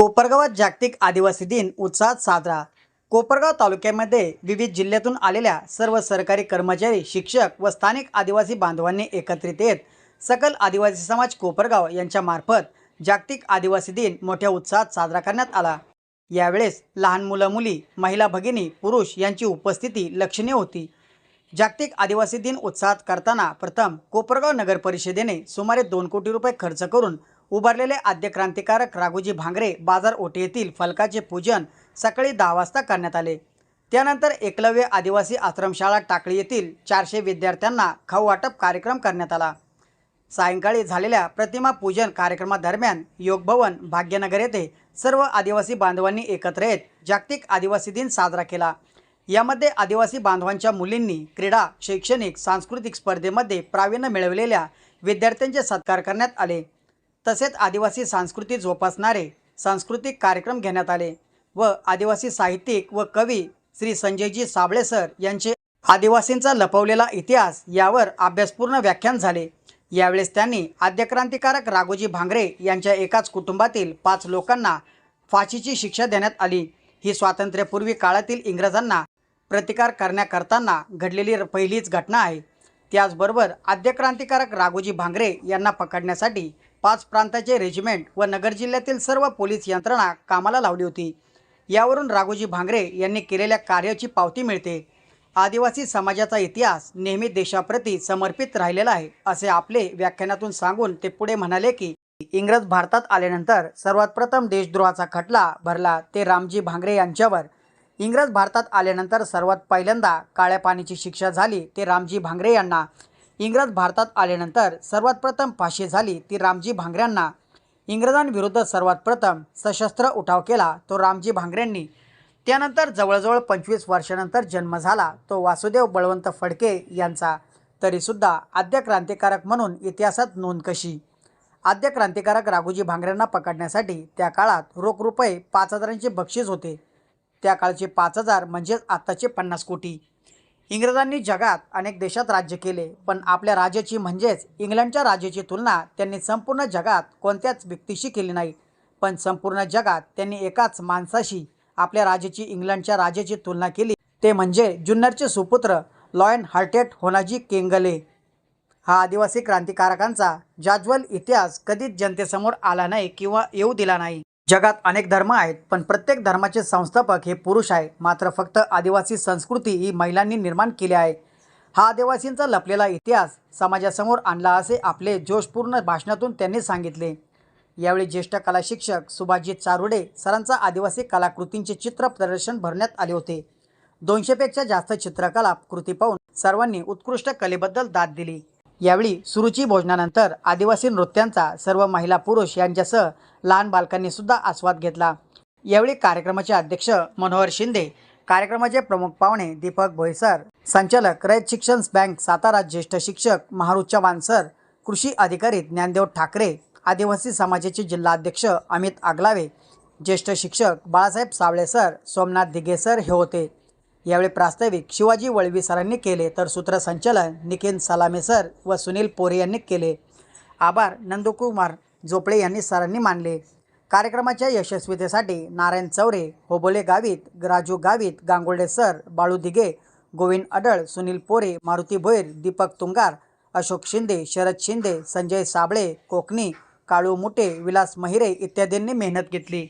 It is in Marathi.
कोपरगावात जागतिक आदिवासी दिन उत्साहात साजरा. कोपरगाव तालुक्यामध्ये विविध जिल्ह्यातून आलेल्या सर्व सरकारी कर्मचारी शिक्षक व स्थानिक आदिवासी बांधवांनी एकत्रित येत सकल आदिवासी समाज कोपरगाव यांच्या मार्फत जागतिक आदिवासी दिन मोठ्या उत्साहात साजरा करण्यात आला. यावेळेस लहान मुलं मुली महिला भगिनी पुरुष यांची उपस्थिती लक्षणीय होती. जागतिक आदिवासी दिन उत्साहात करताना प्रथम कोपरगाव नगर परिषदेने सुमारे दोन कोटी रुपये खर्च करून उभारलेले आद्य क्रांतिकारक राघोजी भांगरे बाजार ओटे येथील फलकाचे पूजन सकाळी दहा वाजता करण्यात आले. त्यानंतर एकलव्य आदिवासी आश्रमशाळा टाकळी येथील चारशे विद्यार्थ्यांना खाऊ वाटप कार्यक्रम करण्यात आला. सायंकाळी झालेल्या प्रतिमा पूजन कार्यक्रमादरम्यान योगभवन भाग्यनगर येथे सर्व आदिवासी बांधवांनी एकत्र येत जागतिक आदिवासी दिन साजरा केला. यामध्ये आदिवासी बांधवांच्या मुलींनी क्रीडा शैक्षणिक सांस्कृतिक स्पर्धेमध्ये प्रावीण्य मिळवलेल्या विद्यार्थ्यांचे सत्कार करण्यात आले. तसेच आदिवासी संस्कृती जोपासणारे सांस्कृतिक कार्यक्रम घेण्यात आले व आदिवासी साहित्यिक व कवी श्री संजयजी साबळे सर यांचे आदिवासींचा लपवलेला इतिहास यावर अभ्यासपूर्ण व्याख्यान झाले. यावेळेस त्यांनी आद्यक्रांतिकारक राघोजी भांगरे यांच्या एकाच कुटुंबातील पाच लोकांना फाशीची शिक्षा देण्यात आली. ही स्वातंत्र्यपूर्वी काळातील इंग्रजांना प्रतिकार करण्याकरताना घडलेली र- पहिलीच घटना आहे. त्याचबरोबर आद्यक्रांतिकारक राघोजी भांगरे यांना पकडण्यासाठी पाच प्रांताचे रेजिमेंट व नगर जिल्ह्यातील सर्व पोलीस यंत्रणा कामाला लावली होती. यावरून राघोजी भांगरे यांनी केलेल्या कार्याची पावती मिळते. आदिवासी समाजाचा इतिहास नेहमी देशाप्रती समर्पित राहिलेला आहे असे आपले व्याख्यानातून सांगून ते पुढे म्हणाले की इंग्रज भारतात आल्यानंतर सर्वात प्रथम देशद्रोहाचा खटला भरला ते रामजी भांगरे यांच्यावर. इंग्रज भारतात आल्यानंतर सर्वात पहिल्यांदा काळ्या पाण्याची शिक्षा झाली ते रामजी भांगरे यांना. इंग्रज भारतात आल्यानंतर सर्वात प्रथम फाशी झाली ती रामजी भांगऱ्यांना. इंग्रजांविरुद्ध सर्वात प्रथम सशस्त्र उठाव केला तो रामजी भांगऱ्यांनी. त्यानंतर जवळजवळ पंचवीस वर्षानंतर जन्म झाला तो वासुदेव बळवंत फडके यांचा. तरीसुद्धा आद्य क्रांतिकारक म्हणून इतिहासात नोंद कशी? आद्य क्रांतिकारक राघोजी भांगऱ्यांना पकडण्यासाठी त्या काळात रोख रुपये पाच हजारांचे बक्षीस होते. त्या काळचे पाच हजार म्हणजेच आत्ताचे पन्नास कोटी. इंग्रजांनी जगात अनेक देशात राज्य केले पण आपल्या राजाची म्हणजेच इंग्लंडच्या राजाची तुलना त्यांनी संपूर्ण जगात कोणत्याच व्यक्तीशी केली नाही. पण संपूर्ण जगात त्यांनी एकाच माणसाशी आपल्या राजाची इंग्लंडच्या राजाची तुलना केली. ते म्हणजे जुन्नरचे सुपुत्र लॉयन हार्टेट होनाजी केंगले. हा आदिवासी क्रांतिकारकांचा जाज्वल इतिहास कधीच जनतेसमोर आला नाही किंवा येऊ दिला नाही. जगात अनेक धर्म आहेत पण प्रत्येक धर्माचे संस्थापक हे पुरुष आहे मात्र फक्त आदिवासी संस्कृती ही महिलांनी निर्माण केली आहे. हा आदिवासींचा लपलेला इतिहास समाजासमोर आणला असे आपले जोशपूर्ण भाषणातून त्यांनी सांगितले. यावेळी ज्येष्ठ कला शिक्षक सुभाषजी चारुडे सरांचा आदिवासी कलाकृतींचे चित्र प्रदर्शन भरण्यात आले होते. दोनशेपेक्षा जास्त चित्रकला कृती पाहून सर्वांनी उत्कृष्ट कलेबद्दल दाद दिली. यावेळी सुरुची भोजनानंतर आदिवासी नृत्यांचा सर्व महिला पुरुष यांच्यासह लहान बालकांनी सुद्धा आस्वाद घेतला. यावेळी कार्यक्रमाचे अध्यक्ष मनोहर शिंदे कार्यक्रमाचे प्रमुख पाहुणे दीपक भोईसर संचालक रयत शिक्षण बँक सातारा ज्येष्ठ शिक्षक महारू चव्हाण सर कृषी अधिकारी ज्ञानदेव ठाकरे आदिवासी समाजाचे जिल्हाध्यक्ष अमित आगलावे ज्येष्ठ शिक्षक बाळासाहेब सावळे सर सोमनाथ दिघे सर हे होते. यावेळी प्रास्ताविक शिवाजी वळवी सरांनी केले तर सूत्रसंचालन निकेन सलामे सर व सुनील पोरे यांनी केले. आभार नंदकुमार झोपळे यांनी सरांनी मानले. कार्यक्रमाच्या यशस्वीतेसाठी नारायण चौरे होबोले गावित राजू गावित गांगुर्डे सर बाळू दिघे गोविंद अडळ सुनील पोरे मारुती भोईर दीपक तुंगार अशोक शिंदे शरद शिंदे संजय साबळे कोकणी काळू मुटे विलास महिरे इत्यादींनी मेहनत घेतली.